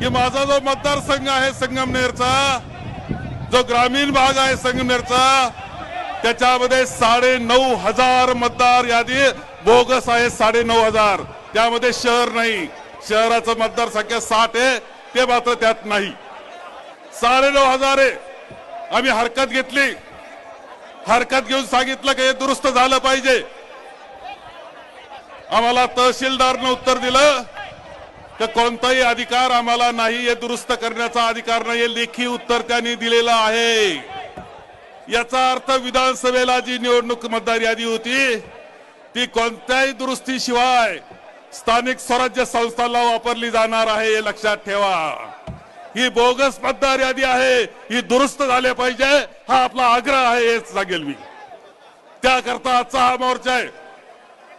की माझा जो मतदारसंघ आहे संगमनेरचा जो ग्रामीण भाग आहे संगमनेरचा त्याच्यामध्ये साडे नऊ हजार मतदार यादी बोगस आहे साडे नऊ हजार. त्यामध्ये शहर नाही. शहराचं मतदारसंख्या साठ आहे ते मात्र त्यात नाही. साडे नऊ हजार आहे. आम्ही हरकत घेतली. हरकत घेऊन सांगितलं की हे दुरुस्त झालं पाहिजे. आम्हाला तहसीलदारनं उत्तर दिलं. तर कोणताही अधिकार आम्हाला नाही हे दुरुस्त करण्याचा अधिकार नाही हे लेखी उत्तर त्यांनी दिलेलं आहे. याचा अर्थ विधानसभेला जी निवडणूक मतदार यादी होती ती कोणत्याही दुरुस्तीशिवाय स्थानिक स्वराज्य संस्थांना वापरली जाणार आहे हे लक्षात ठेवा. ही बोगस मतदार यादी आहे ही दुरुस्त झाली पाहिजे हा आपला आग्रह आहे हेच सांगेल मी. त्याकरता आजचा हा मोर्चा आहे.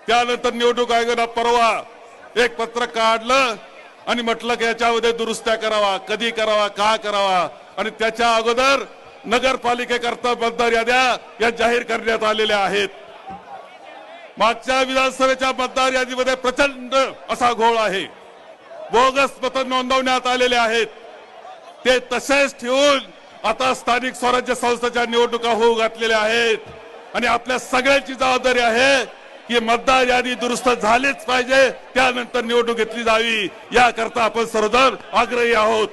त्यानंतर निवडणूक आयोगानं परवा एक पत्र काढलं आणि म्हटलं की याच्यामध्ये दुरुस्त्या करावा कधी करावा का करावा? आणि त्याच्या अगोदर नगरपालिकेकरता मतदार याद्या या जाहीर करण्यात आलेल्या आहेत. मागच्या विधानसभेच्या मतदार यादीमध्ये प्रचंड असा घोळ आहे. बोगस मत नोंदवण्यात आलेले आहेत. ते तसेच ठेवून आता स्थानिक स्वराज्य संस्थेच्या निवडणुका होऊ घातलेल्या आहेत. आणि आपल्या सगळ्यांची जबाबदारी आहे की मतदार यादी दुरुस्त झालीच पाहिजे. त्यानंतर निवडणूक घेतली जावी. याकरता आपण सर्वजण आग्रही आहोत.